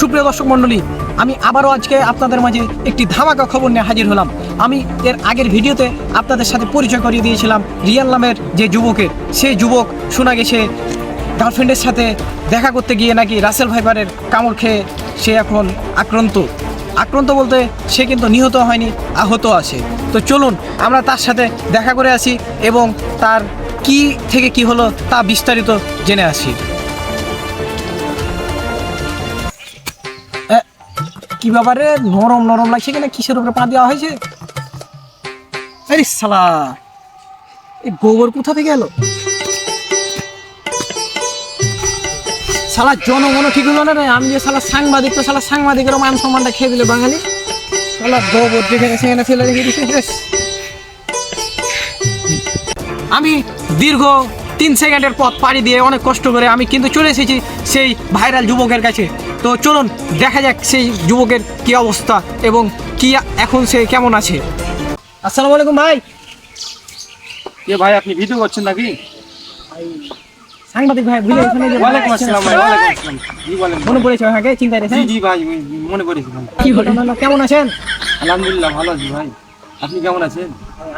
সুপ্রিয় দর্শক মণ্ডলী, আমি আবারও আজকে আপনাদের মাঝে একটি ধামাকা খবর নিয়ে হাজির হলাম। আমি এর আগের ভিডিওতে আপনাদের সাথে পরিচয় করিয়ে দিয়েছিলাম রিয়াল নামের যে যুবকের। সেই যুবক শোনা গেছে গার্লফ্রেন্ডের সাথে দেখা করতে গিয়ে নাকি রাসেল ভাইবারের কামড় খেয়ে সে এখন আক্রান্ত। আক্রান্ত বলতে সে কিন্তু নিহত হয়নি, আহত আছে। তো চলুন, আমরা তার সাথে দেখা করে আসি এবং তার কি থেকে কি হলো তা বিস্তারিত জেনে আসি। কি ব্যাপারে নরম নরম লাগছে কিনা? কিসের উপরে পা দেওয়া হয়েছে? আরে সালা এই গোবর কোথা থেকে এলো? সালা জনগণ ঠিক হলো না রে। আমি যে শালা সাংবাদিক, তো শালা সাংবাদিকের মান সম্মানটা খেয়ে দিলে বাঙালি। শালা গোবর যেখানে সেখানে ফেলে রেখে আমি দীর্ঘ তিন সেকেন্ডের পথ পাড়ি দিয়ে অনেক কষ্ট করে আমি কিন্তু চলে এসেছি সেই ভাইরাল যুবকের কাছে। তো চলুন দেখা যাক সেই যুবকের কি অবস্থা এবং কি এখন সে কেমন আছে। আসসালামু আলাইকুম ভাই। এ ভাই আপনি ভিডিও করছেন নাকি? সাংবাদিক ভাই ভুলে এখানে যে ওয়ালাইকুম আসসালাম ভাই ওয়ালাইকুম আসসালাম। জি বলেন। মনে পড়েছে আমাকে চিন্তায় রেখে জি জি ভাই মনে করেছি ভাই। কি ঘটনা কেমন আছেন? আলহামদুলিল্লাহ ভালো আছি ভাই। আপনি কেমন আছেন?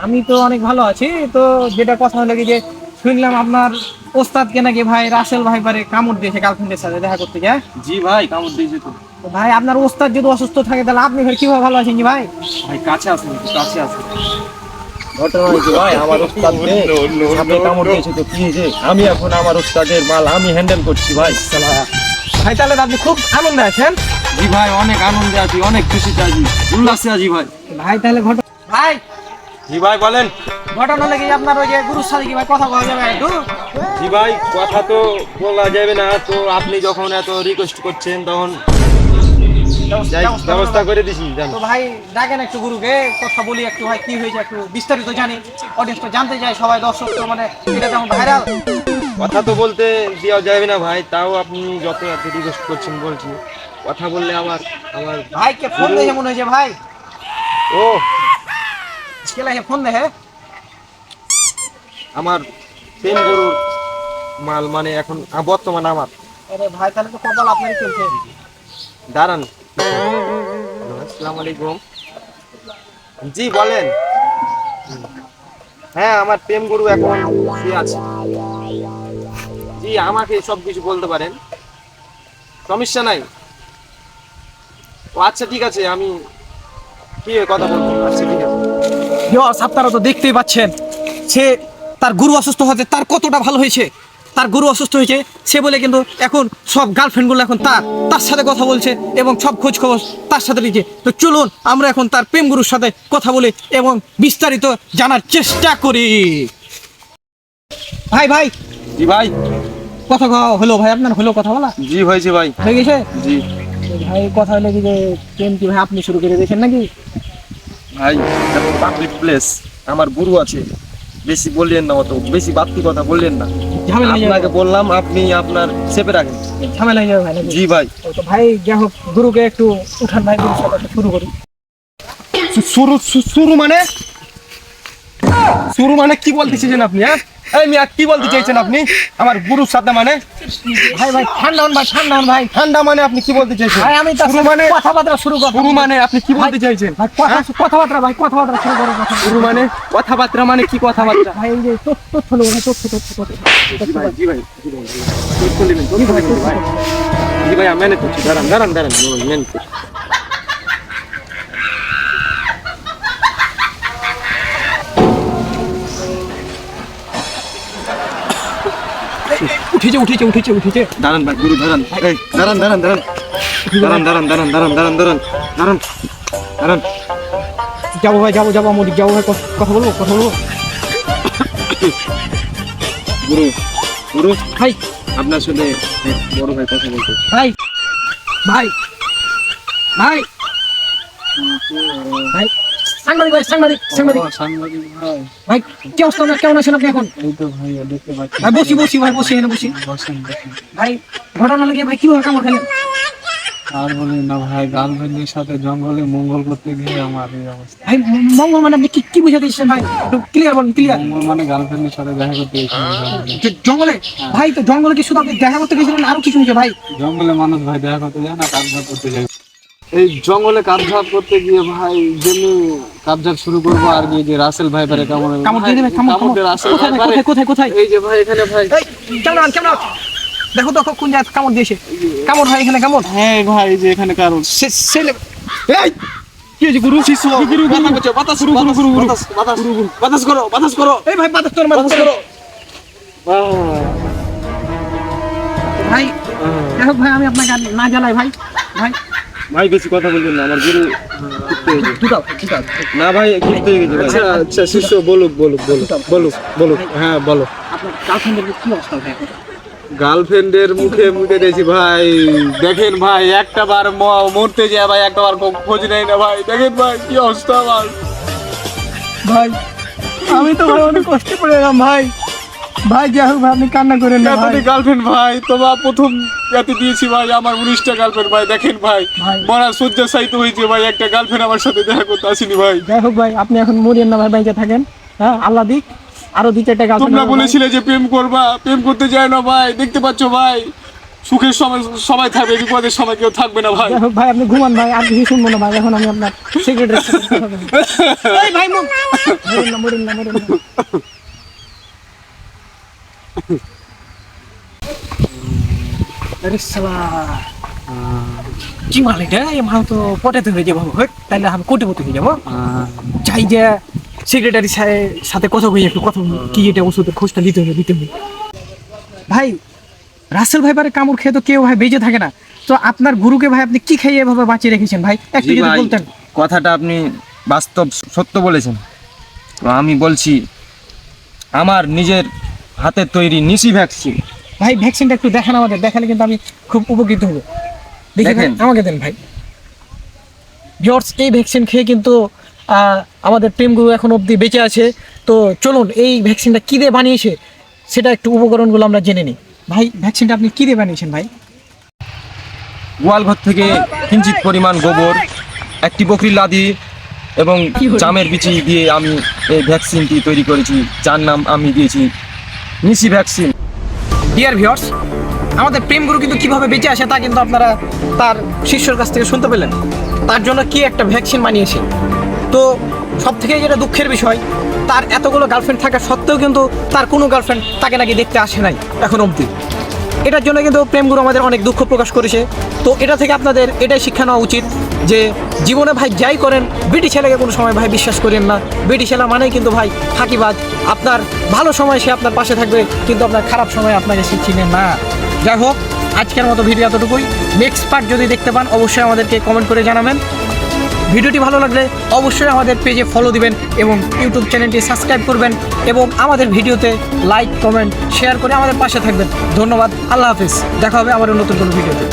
আমি তো অনেক ভালো আছি। তো যেটা কথা হলো কি যে শুনলাম আপনার ওস্তাদ ওস্তাদকে নাকি ভাই রাসেল ভাই পারে কামড় দিয়েছে গার্লফ্রেন্ডের সাথে দেখা করতে গিয়ে জি ভাই কামড় দিয়েছে তো। ভাই আপনার ওস্তাদ যদি অসুস্থ থাকে তাহলে আপনি ভাই কীভাবে ভালো আছেন কি ভাই? ভাই কাছে আছেন কাছে আছেন। ঘটনা হয়েছে ভাই আমার ওস্তাদকে সাপে কামড় দিয়েছে তো কি হয়েছে? আমি এখন আমার ওস্তাদের মাল আমি হ্যান্ডেল করছি ভাই। ভাই তাহলে আপনি খুব আনন্দে আছেন। জি ভাই অনেক আনন্দে আছি অনেক খুশিতে আছি। উল্লাসে আছি ভাই। ভাই তাহলে ঘটনা ভাই! জি ভাই বলেন। ঘটনা লেগে আপনার ওই যে গুরুর সাথে কি ভাই কথা বলা যাবে একটু? জি ভাই কথা তো বলা যাবে না। তো আপনি যখন এত রিকোয়েস্ট করছেন তখন ব্যবস্থা করে দিছি তো ভাই ডাকেন একটু গুরুকে কথা বলি একটু ভাই কি হয়েছে একটু বিস্তারিত জানি। অডিয়েন্স তো জানতে চাই সবাই দর্শক তো মানে এটা যেমন ভাইরাল কথা তো বলতে দেওয়া যাবে না ভাই তাও আপনি যত এত রিকোয়েস্ট করছেন বলছি কথা বললে আমার আমার ভাইকে ফোন দেখে মনে হয়েছে ভাই। ও। কে লাগে ফোন দেখে। আমার প্রেম গরুর মাল মানে এখন বর্তমান আমার। আরে ভাই তাহলে তো কপাল আপনারই চলছে। দাঁড়ান। আসসালামু আলাইকুম। জি বলেন। হ্যাঁ আমার প্রেম গরু এখন শুয়ে আছে। জি আমাকে সব কিছু বলতে পারেন। সমস্যা নাই। ও আচ্ছা ঠিক আছে আমি কি কথা বলব। আচ্ছা ঠিক আছে। আপনারা তো দেখতেই পাচ্ছেন। সে তার গুরু অসুস্থ হতে তার কতটা ভালো হয়েছে? তার গুরু অসুস্থ হয়েছে সে বলে কিন্তু এখন সব গার্লফ্রেন্ডগুলো এখন তার তার সাথে কথা বলছে এবং সব খোঁজ খবর তার সাথে নিচ্ছে। তো চলুন আমরা এখন তার প্রেম গুরুর সাথে কথা বলি এবং বিস্তারিত জানার চেষ্টা করি। ভাই ভাই। জি ভাই। কথা হলো ভাই আপনার হলো কথা বলা? জি হয়েছে ভাই। হয়ে গেছে? জি। ভাই কথা হলো কি যে প্রেম কি ভাই আপনি শুরু করে দিয়েছেন নাকি? ভাই পাবলিক প্লেস আমার গুরু আছে। বেশি বললেন না অত বেশি বাড়তি কথা বললেন না। আপনাকে বললাম আপনি আপনার চেপে রাখেন। ঝামেলা যাবে ভাই জি ভাই। তো ভাই যা হোক গুরুকে একটু উঠান ভাই সাথে শুরু করি। শুরু শুরু মানে? শুরু মানে কি বলতেছিলেন আপনি হ্যাঁ? এই মিয়া কি বলতে চাইছেন আপনি আমার গুরুর সাথে মানে ভাই ভাই ঠান্ডা হন ভাই ঠান্ডা হন ভাই ঠান্ডা মানে আপনি কি বলতে চাইছেন ভাই আমি শুরু মানে কথাবার্তা শুরু করব শুরু মানে আপনি কি বলতে চাইছেন ভাই কথা কথাবার্তা ভাই কথাবার্তা শুরু করব শুরু মানে কথাবার্তা মানে কি কথাবার্তা ভাই এই যে তথ্য তথ্য ভাই তথ্য তথ্য তথ্য ভাই জি ভাই জি ভাই তথ্য নেবেন, ভাই জি ভাই আমি ম্যানেজ করছি দাঁড়ান দাঁড়ান দাঁড়ান ম্যানেজ উঠেছে উঠেছে উঠেছে উঠেছে। দাঁড়ান ভাই গুরু দাঁড়ান। এই দাঁড়ান দাঁড়ান দাঁড়ান। দাঁড়ান দাঁড়ান দাঁড়ান দাঁড়ান দাঁড়ান দাঁড়ান। দাঁড়ান দাঁড়ান। যাব ভাই যাব যাব মন্দির যাব ভাই কথা বলব কথা বলব। গুরু গুরু। ভাই। আপনার সাথে বড় ভাই কথা বলতে। ভাই ভাই ভাই। ভাই। সাংবাদিক ভাই সাংবাদিক সাংবাদিক। সাংবাদিক ভাই। ভাই কি অবস্থা আপনার? কেমন আছেন আপনি এখন? এই তো ভাই দেখতে পাচ্ছি ভাই বসি বসি ভাই বসি এখানে বসি। ভাই ঘটনা লেগে ভাই কীভাবে কামড় খেলেন? আর বলি না ভাই গার্লফ্রেন্ডের সাথে জঙ্গলে মঙ্গল করতে গিয়ে আমার এই অবস্থা। ভাই মঙ্গল মানে আপনি কি কি বুঝাতে দিচ্ছেন ভাই? ক্লিয়ার বলুন ক্লিয়ার মঙ্গল মানে গার্লফ্রেন্ডের সাথে দেখা করতে জঙ্গলে। ভাই তো জঙ্গলে কি শুধু আপনি দেখা করতে গেছিলেন আরও কিছু হয়েছে ভাই। জঙ্গলে মানুষ ভাই দেখা করতে যায় না কাজ করতে যায়। এই জঙ্গলে কাবঝাপ করতে গিয়ে ভাই যেমনি কাবজাক শুরু করব আর কি যে রাসেল ভাই পারে কেমন কামড় দিয়ে দেবে কামড় কামড় কামড়। রাসেল কোথায় কোথায় কোথায় কোথায়? এই যে ভাই এখানে ভাই। কেমন কেমন দেখো তো কোন জায়গায় কামড় দিয়েছে। কামড় ভাই এখানে কামড়? হ্যাঁ ভাই যে এখানে কারণ ছেলে এই! কি হয়েছে গুরু? গুরু বাতাস গুরু গুরু গুরু বাতাস বাতাস বাতাস করো বাতাস করো। এই ভাই বাতাস তোর বাতাস করো। ভাই দেখো ভাই আমি আপনাকে না জ্বালাই ভাই। ভাই ভাই বেশি কথা বলবেন না আমার গুরু না ভাই ঘুরতে হয়ে গেছে আচ্ছা আচ্ছা শিষ্য বলুক বলুক বলুক বলুক বলুক। হ্যাঁ বলো। গার্লফ্রেন্ডের মুখে মুখে দেখি ভাই দেখেন ভাই একটা বার ম- মরতে যায় ভাই একটা বার খোঁজ নেই না ভাই। দেখেন ভাই কি অবস্থা আমার ভাই আমি তো ভাই অনেক কষ্ট পড়ে গেলাম ভাই। ভাই যাই হোক ভাই আপনি কান্না করেন না ভাই। গার্লফ্রেন্ড ভাই তোমার প্রথম ইয়াতে দিয়েছি ভাই আমার উনিশটা গার্লফ্রেন্ড ভাই দেখেন ভাই। ভাই। মরা শয্যাশায়িত হয়েছে ভাই একটা গার্লফ্রেন্ড আমার সাথে দেখা করতে আসেনি ভাই। যাই হোক ভাই আপনি এখন মরিয়েন না ভাই বাইকে থাকেন। হ্যাঁ আল্লাহ দিক আরও দুই চারটা তোমরা গার্লফ্রেন্ড বলেছিলে যে প্রেম করবা প্রেম করতে যায় না ভাই দেখতে পাচ্ছ ভাই। সুখের সময় সবাই থাকবে বিপদের সময় কেউ থাকবে না ভাই। ভাই আপনি ঘুমান ভাই আর কিছু শুনব না ভাই এখন আমি আপনার এই ভাই মুখ। মরেন না মরেন না মরেন না। আরে সালা কি মাল এটা এই মাল তো পটাতে হয়ে যাব হট। তাহলে আমি কোটিপতি হয়ে যাব। চাই যে সেক্রেটারি সাথে কথা কই একটু কথা কি এটা ওষুধের খোঁজটা দিতে হবে দিতে হবে। ভাই রাসেল ভাই পারে কামড় খেয়ে তো কেউ ভাই বেঁচে থাকে না। তো আপনার গুরুকে ভাই আপনি কি খাইয়ে এভাবে বাঁচিয়ে রেখেছেন ভাই? একটু যদি বলতেন। কথাটা আপনি বাস্তব সত্য বলেছেন। তো আমি বলছি আমার নিজের হাতের তৈরি নিশি ভ্যাকসিন ভাই ভ্যাকসিনটা একটু দেখান আমাদের। দেখালে কিন্তু আমি খুব উপকৃত হব। দেখি ভাই, দেখেন। আমাকে দেন ভাই। জর্জ এই ভ্যাকসিন খেয়ে কিন্তু আমাদের প্রেমগুরু এখন অবধি বেঁচে আছে। তো চলুন এই ভ্যাকসিনটা কী দিয়ে বানিয়েছে সেটা একটু উপকরণগুলো আমরা জেনে নিই। ভাই ভ্যাকসিনটা আপনি কী দিয়ে বানিয়েছেন ভাই? গোয়ালঘর থেকে কিঞ্চিত পরিমাণ গোবর একটি বকরির লাদি এবং জামের বিচি দিয়ে আমি এই ভ্যাকসিনটি তৈরি করেছি যার নাম আমি দিয়েছি নিশি ভ্যাকসিন ডিয়ার ভিউয়ার্স আমাদের প্রেমগুরু কিন্তু কীভাবে বেঁচে আসে তা কিন্তু আপনারা তার শিষ্যর কাছ থেকে শুনতে পেলেন। তার জন্য কি একটা ভ্যাকসিন বানিয়েছে? তো সব থেকে যেটা দুঃখের বিষয়, তার এতগুলো গার্লফ্রেন্ড থাকা সত্ত্বেও কিন্তু তার কোনো গার্লফ্রেন্ড তাকে নাকি দেখতে আসে নাই, এখন অবধি। এটার জন্য কিন্তু প্রেমগুরু আমাদের অনেক দুঃখ প্রকাশ করেছে। তো এটা থেকে আপনাদের এটাই শিক্ষা নেওয়া উচিত যে জীবনে ভাই যাই করেন বেটি ছেলেকে কোনো সময় ভাই বিশ্বাস করেন না। বেটি ছেলে মানেই কিন্তু ভাই ফাঁকিবাজ। আপনার ভালো সময় সে আপনার পাশে থাকবে, কিন্তু আপনার খারাপ সময় আপনাকে সে চিনে না। যাই হোক, আজকের মতো ভিডিও এতটুকুই। নেক্সট পার্ট যদি দেখতে পান, অবশ্যই আমাদেরকে কমেন্ট করে জানাবেন। ভিডিওটি ভালো লাগলে অবশ্যই আমাদের পেজে ফলো দিবেন এবং ইউটিউব চ্যানেলটি সাবস্ক্রাইব করবেন এবং আমাদের ভিডিওতে লাইক কমেন্ট শেয়ার করে আমাদের পাশে থাকবেন। ধন্যবাদ, আল্লাহ হাফিজ। দেখা হবে আমার নতুন কোনো ভিডিওতে।